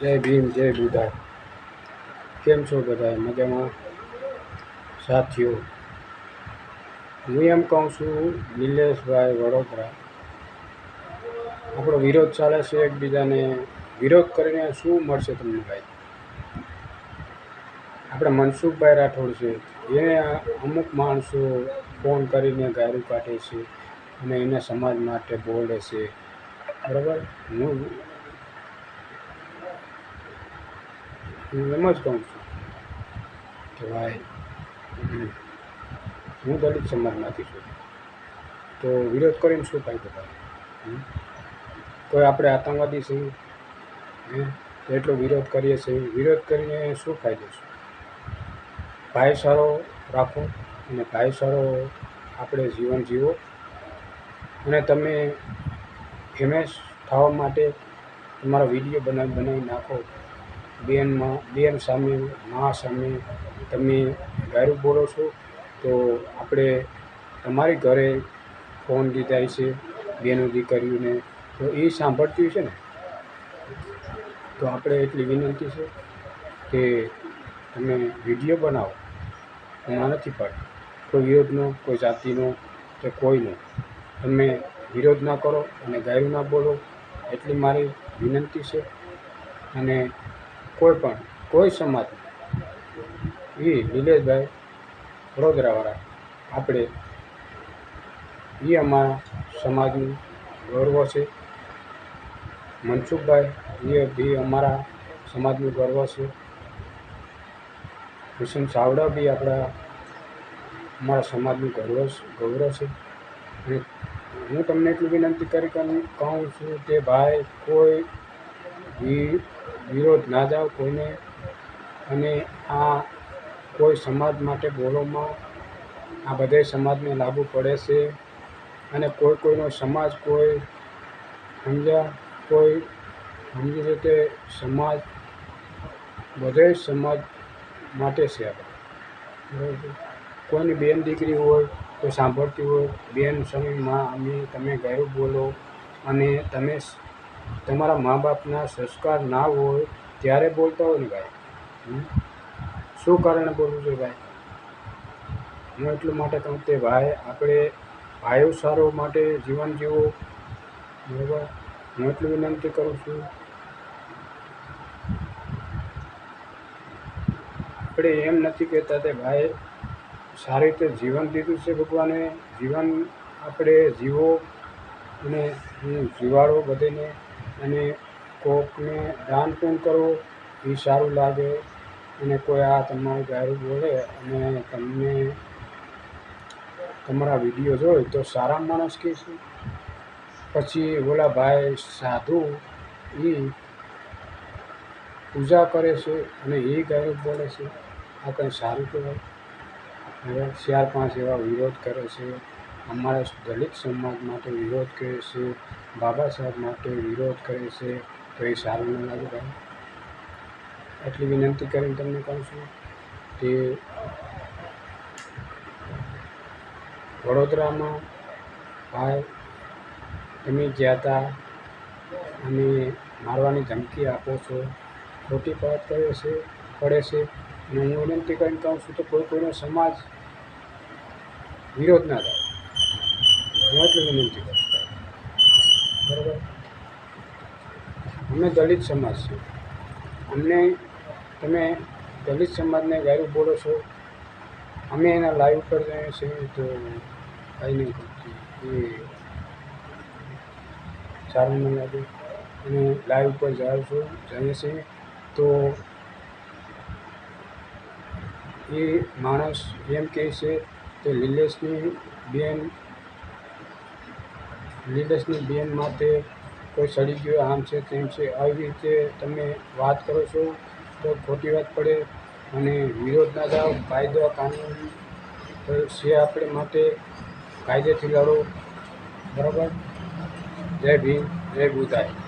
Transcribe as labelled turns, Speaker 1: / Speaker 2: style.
Speaker 1: જય ભીમ, જય બુધા કેમ છો બધા મજામાં? સાથીઓ, હું એમ કહું છું, નિલેશભાઈ વડોદરા. આપણો વિરોધ ચાલે છે એકબીજાને. વિરોધ કરીને શું મળશે તમને ભાઈ? આપણે મનસુખભાઈ રાઠોડ છે. એને અમુક માણસો ફોન કરીને ગાયરું કાઢે છે અને એને સમાજ માટે બોલે છે. બરાબર? હું હું એમ જ કહું છું કે ભાઈ હું દલિત સમાજમાંથી છું. તો વિરોધ કરીને શું ફાયદો થાય? કોઈ આપણે આતંકવાદી છીએ એટલો વિરોધ કરીએ છીએ. વિરોધ કરીને શું ફાયદો છે? ભાઈચારો રાખો અને ભાઈચારો આપણે જીવન જીવો. અને તમે ફેમસ થવા માટે તમારા વીડિયો બનાવી બનાવી નાખો. બેનમાં બેન સામે, મા સામે તમે ગાયરું બોલો છો, તો આપણે તમારી ઘરે ફોન લીધા છે બેનો દીકરીઓને. તો એ સાંભળતી છે ને? તો આપણે એટલી વિનંતી છે કે તમે વીડિયો બનાવો. એમાં નથી પાડતી. કોઈ વિરોધનો, કોઈ જાતિનો કે કોઈનો. તમે વિરોધ ના કરો અને ગાયું ના બોલો, એટલી મારી વિનંતી છે. અને કોઈ પણ કોઈ સમાજ એ નિલેશભાઈ વડોદરાવાળા, આપણે એ અમારા સમાજનું ગૌરવ છે. મનસુખભાઈ એ બી અમારા સમાજનું ગર્વ છે. કિશન ચાવડા બી આપણા, અમારા સમાજનું ગૌરવ ગૌરવ છે. હું તમને એટલી વિનંતી કરી, કહું છું કે ભાઈ કોઈ વિરોધ ના જાઓ કોઈને. અને આ કોઈ સમાજ માટે બોલોમાં આ બધે સમાજને લાગુ પડે છે. અને કોઈ કોઈનો સમાજ કોઈ સમજ્યા, કોઈ સમજી રીતે સમાજ બધે સમાજ માટે છે કોઈની બેન દીકરી હોય કોઈ સાંભળતી હોય. બેન સમયમાં અમે તમે ગયું બોલો અને તમે તમારા મા બાપના સંસ્કાર ના હોય ત્યારે બોલતા હોય ને ભાઈ? શું કારણે બોલવું જોઈએ ભાઈ? હું એટલું માટે કહું કે ભાઈ, આપણે ભાઈઓ સારો માટે જીવન જીવો. બરાબર? હું એટલી વિનંતી કરું છું. આપણે એમ નથી કહેતા કે ભાઈ, સારી રીતે જીવન દીધું છે ભગવાને. જીવન આપણે જીવો અને જીવાડો બધાને. અને કોકને દાન પણ કરો એ સારું લાગે અને કોઈ આ તમારું ગાયરું બોલે અને તમને તમારા વીડિયો જોઈ તો સારા માણસ કહેશું પછી ઓલા ભાઈ સાધુ એ પૂજા કરે છે અને એ ગાયરું બોલે છે. આ કંઈ સારું કહેવાય? હવે ચાર પાંચ એવા વિરોધ કરે છે. અમારા દલિત સમાજ માટે વિરોધ કરે છે, બાબા સાહેબ માટે વિરોધ કરે છે, તો એ સારું ન લાગે ભાઈ. એટલી વિનંતી કરીને તમને કહું છું કે વડોદરામાં ભાઈ, તમે ગયા હતા અને મારવાની ધમકી આપો છો, ખોટી વાત કરે છે, પડે છે, અને હું વિનંતી કરીને કહું છું તો કોઈ કોઈનો સમાજ વિરોધ ના થાય. હું વિનંતી કરું. બરાબર? અમે દલિત સમાજ છીએ. અમને તમે દલિત સમાજને ગાયું બોલો છો. અમે એના લાઈવ પર જઈએ છીએ, તો કંઈ નહીં કરતી. એ સારું નહીં લાગે. અને લાઈવ પર જાઉં છું, જઈએ છીએ. તો એ માણસ એમ કહે છે કે લીલેશની બેન નિલેશની બેન માટે કોઈ સડી ગયો, આમ છે તેમ છે, આવી રીતે તમે વાત કરો છો તો ખોટી વાત પડે અને વિરોધ ના જાઓ કાયદો કાનૂન છે આપણે માટે કાયદેથી લડો. બરાબર? જય ભીમ, જય બુધાય